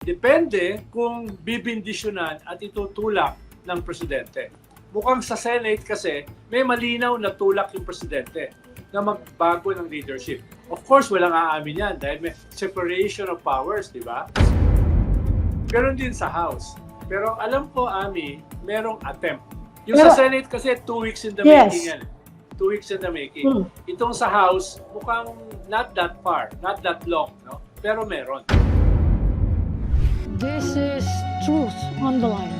Depende kung bibindisyonan at itutulak ng presidente. Mukhang sa Senate kasi may malinaw na tulak yung presidente na magbago ng leadership. Of course, walang aamin yan dahil may separation of powers, di ba? Ganon din sa House. Pero alam ko, Ami, merong attempt. Yung Pero- sa Senate kasi two weeks in the Yes. making yan. Two weeks in the making. Hmm. Itong sa House, mukhang not that far, not that long, no? Pero meron. This is truth on the line.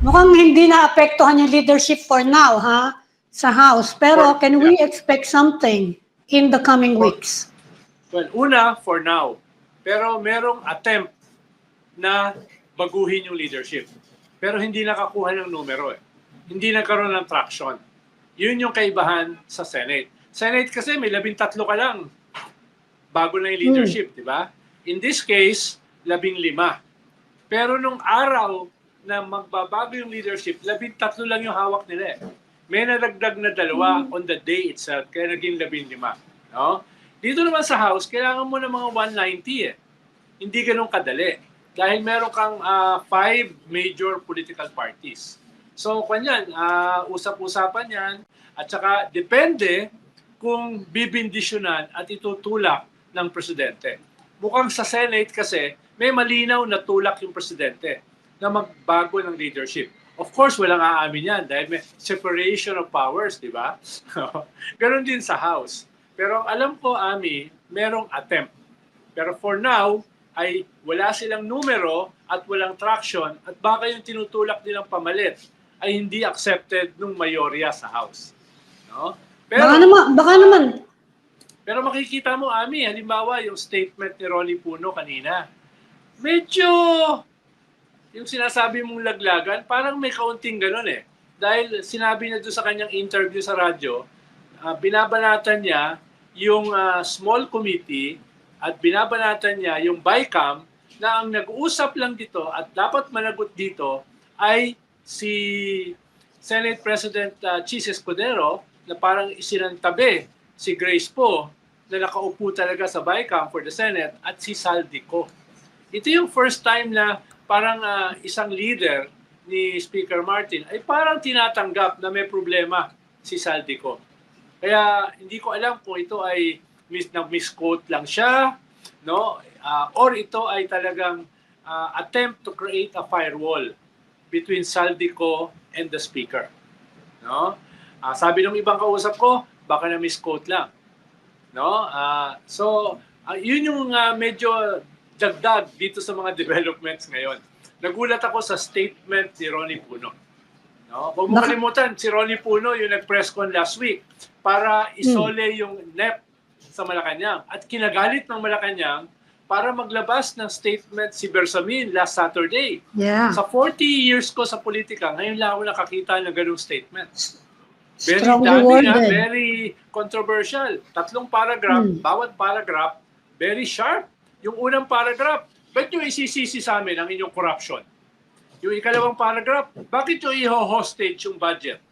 Mukhang hindi naapektuhan yung leadership for now, ha? Sa House. Pero For- can we expect something in the coming For- weeks? Well, una, for now. Pero merong attempt na baguhin yung leadership. Pero hindi nakakuha ng numero eh. Hindi nagkaroon ng traction. Yun yung kaibahan sa Senate. Senate kasi may labing tatlo ka lang. Bago na yung leadership, di ba? In this case, labing lima. Pero nung araw na magbabago yung leadership, labing tatlo lang yung hawak nila eh. May nadagdag na dalawa on the day itself, kaya naging labing lima. No? Dito naman sa House, kailangan mo ng mga 190 eh. Hindi ganun kadali. Dahil meron kang ah, five major political parties. So, kanyan, ah, usap-usapan yan. At saka, depende kung bibindisyonan at itutulak ng presidente. Mukhang sa Senate kasi, may malinaw na tulak yung presidente na magbago ng leadership. Of course, walang aamin yan dahil may separation of powers, di ba? Ganon din sa House. Pero alam ko, Ami, merong attempt. Pero for now, ay wala silang numero at walang traction at baka yung tinutulak nilang pamalit ay hindi accepted ng mayorya sa House. No? Pero, baka naman, baka naman. Pero makikita mo, Ami, halimbawa yung statement ni Ronnie Puno kanina, medyo yung sinasabi mong laglagan, parang may kaunting ganun eh. Dahil sinabi niya doon sa kanyang interview sa radyo, ah, binabanatan niya yung ah, small committee at binabanatan niya yung BICAM na ang nag-uusap lang dito at dapat managot dito ay si Senate President uh, Chis Escudero na parang isinantabi si Grace Po na nakaupo talaga sa BICAM for the Senate at si Saldico. Ito yung first time na parang ah, isang leader ni Speaker Martin ay parang tinatanggap na may problema si Saldico. Kaya hindi ko alam kung ito ay mis na misquote lang siya, no? Ah, or ito ay talagang ah, attempt to create a firewall between Saldico and the speaker. No? Ah, sabi ng ibang kausap ko, baka na misquote lang. No? Ah, so, ah, yun yung ah, medyo dagdag dito sa mga developments ngayon. Nagulat ako sa statement ni Ronnie Puno. No? Huwag mo kalimutan, si Ronnie Puno yung nag-press con last week para isole yung NEP sa Malacanang. At kinagalit ng Malacanang para maglabas ng statement si Bersamin last Saturday. Yeah. Sa 40 years ko sa politika, ngayon lang ako nakakita ng ganung statement. Very Strongly dami na, worded. very controversial. Tatlong paragraph, Hmm. bawat paragraph, very sharp. Yung unang paragraph, ba't nyo isisisi sa amin ang inyong corruption? Yung ikalawang paragraph, bakit nyo i-hostage yung budget?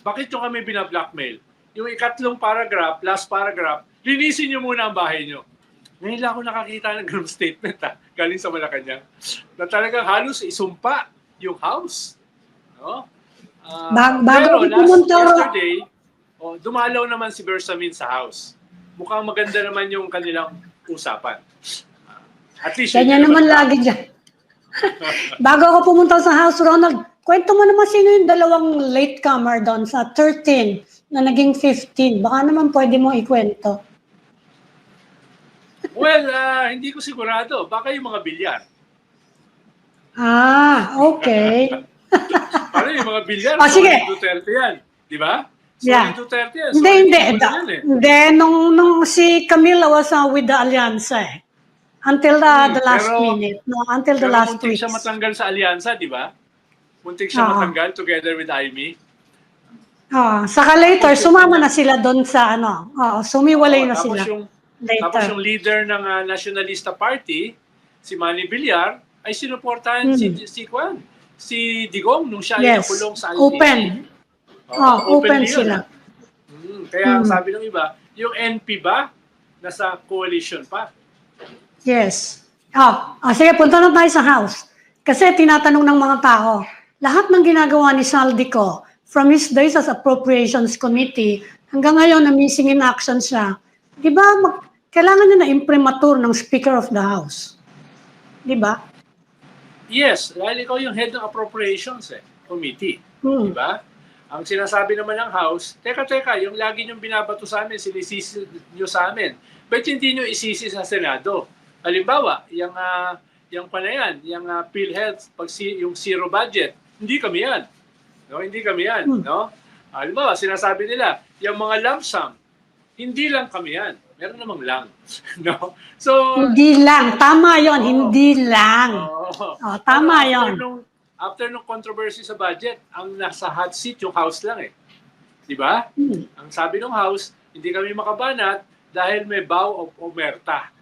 Bakit nyo kami binablockmail? Yung ikatlong paragraph, last paragraph, linisin nyo muna ang bahay nyo. Ngayon lang ako nakakita ng ganung statement ha, galing sa Malacanang, na talagang halos isumpa yung house. No? Ah, Bag- bago pero last, pumunta- yesterday, oh, dumalaw naman si Bersamin sa house. Mukhang maganda naman yung kanilang usapan. Ah, At least, Ganyan yung naman lagi dyan. Bago ako pumunta sa House, Ronald, kwento mo naman sino yung dalawang latecomer doon sa 13 na naging 15. Baka naman pwede mo ikwento. Well, ah, hindi ko sigurado. Baka yung mga bilyar. Ah, okay. Ano yung mga bilyar? Ah, sige. Duterte yan. Di ba? Solid Yeah. Duterte yan. Hindi, Solid hindi. Yan eh. Hindi, nung, nung si Camila was uh, with the Allianza eh. Until the, Hmm, the last pero- minute. No, until the Pero last muntik weeks. siya matanggal sa alyansa, di ba? Muntik siya Oo. matanggal together with Amy. Ah, saka later, sumama na sila doon sa ano. Oo, sumiwalay Oo, na tapos sila Yung, tapos later. yung leader ng ah, Nationalista Party, si Manny Villar, ay sinuportahan si, si Kwan, si Digong nung siya ay Hmm. Yes, nakulong sa ICC. open. Oo, Ah, open yun, sila. ah. Mm, kaya Mm. sabi ng iba, yung NP ba, nasa coalition pa. Yes. Ah, ah, sige, punta na tayo sa House. Kasi tinatanong ng mga tao, lahat ng ginagawa ni Saldico from his days as Appropriations Committee hanggang ngayon na missing in action siya, di ba mag- kailangan niya na imprimatur ng Speaker of the House? Di ba? Yes, dahil ikaw yung head ng appropriations eh, committee. Hmm. Di ba? Ang sinasabi naman ng House, teka, teka, yung lagi niyong binabato sa amin, sinisisi niyo sa amin. Ba't hindi niyo isisi sa Senado? Halimbawa, yung, uh, yung pa na yan, yung uh, PhilHealth, pag si, yung zero budget, hindi kami yan. No, hindi kami yan. Hmm. No? Halimbawa, sinasabi nila, yung mga lump sum, hindi lang kami yan. Meron namang lang. no? So, Hindi lang. Tama yon Oo. hindi lang. Oo. Oh, tama after yon. Nung, after nung controversy sa budget, ang nasa hot seat yung House lang eh. Di ba? Hmm. Ang sabi ng House, hindi kami makabanat dahil may vow of omerta.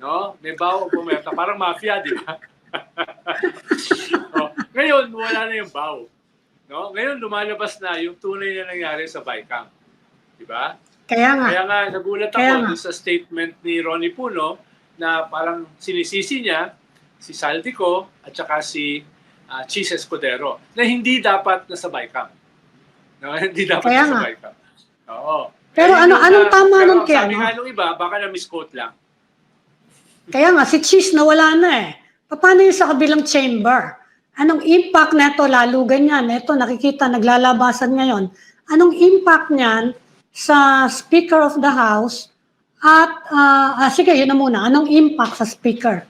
No? May vow of omerta. Parang mafia, di ba? oh, ngayon, wala na yung vow. No? Ngayon, lumalabas na yung tunay na nangyari sa BICAM. Di ba? Kaya nga. Kaya nga, nagulat ako Kaya nga. sa statement ni Ronnie Puno na parang sinisisi niya si Saldico at saka si uh, Chis Escudero na hindi dapat nasa BICAM. No, hindi dapat Kaya nasa nga. BICAM. Oo. Pero Eh, ano- anong ah, tama nun kaya, Sabi nga nung iba, baka na-misquote lang. Kaya nga, si Cheese nawala na eh. Paano yung sa kabilang chamber? Anong impact neto lalo ganyan? Ito, nakikita, naglalabasan ngayon. Anong impact niyan sa Speaker of the House? At, ah, ah, sige, yun na muna. Anong impact sa Speaker?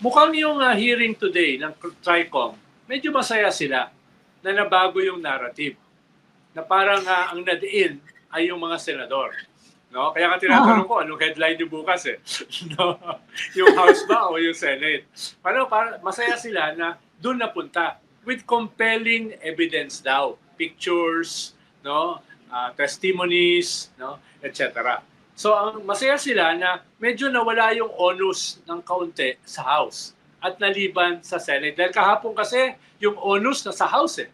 Mukhang yung ah, hearing today ng TRICOM, medyo masaya sila na nabago yung narrative. Na parang ah, ang nadiin ay yung mga senador. No? Kaya ka tinatanong ko, anong headline yung bukas eh? no? Yung House ba o yung Senate? Pero para, masaya sila na doon napunta with compelling evidence daw. Pictures, no? Ah, testimonies, no? etc. So ang masaya sila na medyo nawala yung onus ng kaunti sa House at naliban sa Senate. Dahil kahapon kasi yung onus na sa House eh.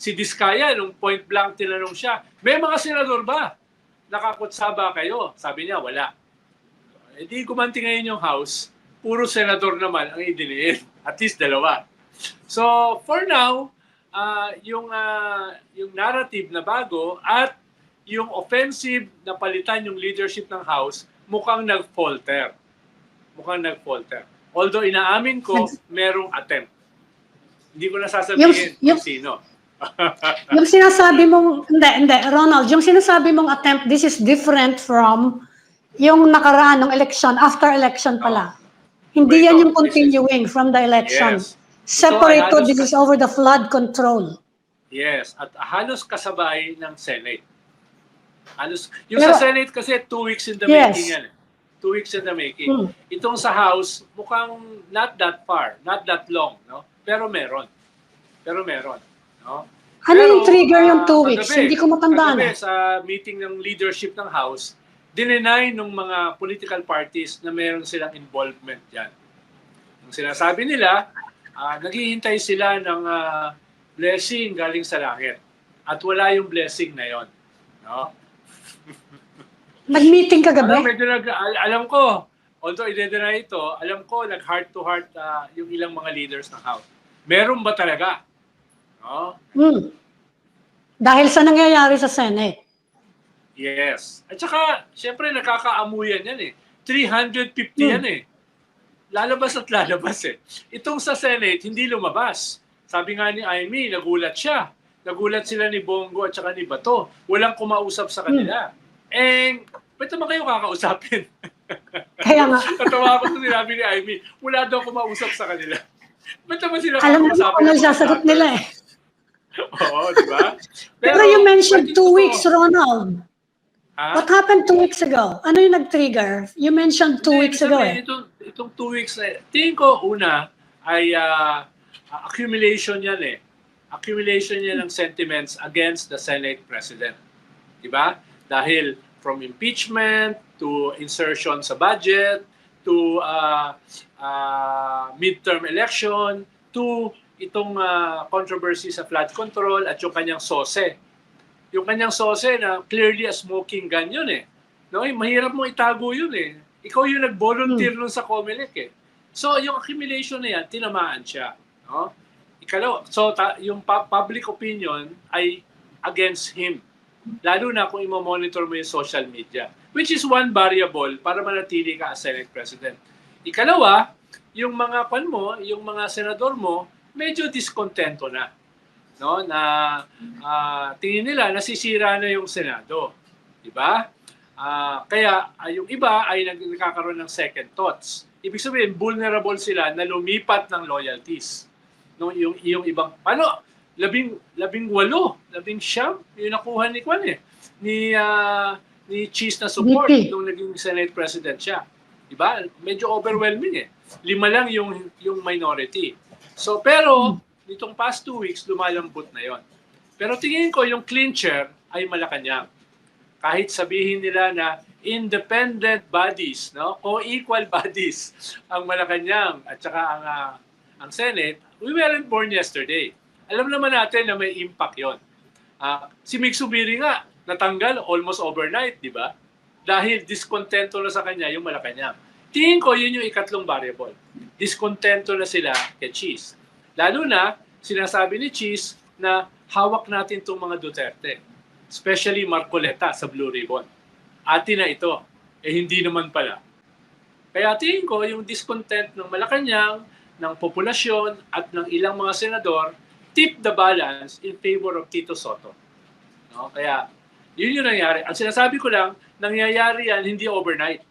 Si Diskaya, nung point blank tinanong siya, may mga senador ba? Nakakutsa ba kayo? Sabi niya, wala. E di gumanti ngayon yung House, puro senador naman ang idiniin. At least dalawa. So, for now, ah, yung, ah, yung narrative na bago at yung offensive na palitan yung leadership ng House, mukhang nag-falter. Mukhang nag-falter. Although inaamin ko, merong attempt. Hindi ko na sasabihin Yung- yung- kung sino. Yung sinasabi mong, hindi, hindi, Ronald, yung sinasabi mong attempt, this is different from yung nakaraan ng election, after election pala. Hindi Wait, yan no, yung continuing from the election. Yes. Separate to, this is over the flood control. Yes, at halos kasabay ng Senate. Halos, yung Pero- sa Senate kasi two weeks in the Yes. making yan. eh. Two weeks in the making. Hmm. Itong sa House, mukhang not that far, not that long, no? Pero meron. Pero meron, no? Ano Pero, yung trigger yung ah, two weeks? kagabi- Hindi ko matandaan. kagabi eh. sa meeting ng leadership ng House, dinenay ng mga political parties na meron silang involvement yan. Ang sinasabi nila, ah, naghihintay sila ng ah, blessing galing sa langit. At wala yung blessing na yon. No? Nag-meeting ka Alam, gabi? medyo nag, al- alam ko, although i-deny ito, alam ko nag heart to heart ah, yung ilang mga leaders ng House. Meron ba talaga? No? Hmm. Dahil sa nangyayari sa Senate. Yes. At saka, syempre nakakaamuyan yan eh. 350 Hmm. yan eh. Lalabas at lalabas eh. Itong sa Senate, hindi lumabas. Sabi nga ni Amy, nagulat siya. Nagulat sila ni Bongo at saka ni Bato. Walang kumausap sa kanila. Eh, ba't naman kayo kakausapin? Kaya nga, Natawa ako sa sinabi ni Amy, wala daw kumausap sa kanila. Ba't naman sila alam mo kung ano sasagot nila eh. Oo, di ba? Pero, you mentioned two weeks, Ronald. Ha? What happened two weeks ago? Ano yung nag-trigger? You mentioned two Hindi, weeks ago eh. Itong, itong two weeks na, tingin ko una ay ah, ah, accumulation yan eh. Accumulation yan ng sentiments against the Senate President. Di ba? Dahil from impeachment to insertion sa budget to ah, ah, midterm election to itong ah, controversy sa flood control at yung kanyang sose. Yung kanyang sose na clearly a smoking gun yun eh. No, eh, mahirap mo itago yun eh. Ikaw yung nag-volunteer nun sa COMELEC eh. So, yung accumulation na yan, tinamaan siya. No? Ikalawa, so ta- yung pu- public opinion ay against him. Lalo na kung imo-monitor mo yung social media. Which is one variable para manatili ka as Senate President. Ikalawa, yung mga pan mo, yung mga senador mo, medyo diskontento na. No? Na ah, tingin nila nasisira na yung Senado. Di ba? Ah, kaya ah, yung iba ay nag- nagkakaroon ng second thoughts. Ibig sabihin, vulnerable sila na lumipat ng loyalties. No, yung, yung ibang, ano, labing, labing walo, labing siyam, yung nakuha ni Kwan eh, ni, ah, ni Cheese na support VP. nung naging Senate President siya. Diba? Medyo overwhelming eh. Lima lang yung, yung minority. So, pero, nitong past two weeks, lumalambot na yon. Pero tingin ko yung clincher ay Malacanang kahit sabihin nila na independent bodies, no? Co-equal bodies ang Malacanang at saka ang ah, ang Senate, we weren't born yesterday. Alam naman natin na may impact 'yon. Ah, si Mig Subiri nga natanggal almost overnight, di ba? Dahil diskontento na sa kanya yung Malacanang. Tingin ko yun yung ikatlong variable. Diskontento na sila kay Cheese. Lalo na sinasabi ni Cheese na hawak natin itong mga Duterte especially Marcoleta sa Blue Ribbon. Atin na ito. Eh hindi naman pala. Kaya tingin ko yung discontent ng Malacanang, ng populasyon at ng ilang mga senador tip the balance in favor of Tito Soto. No? Kaya yun yung nangyari. Ang sinasabi ko lang, nangyayari yan hindi overnight.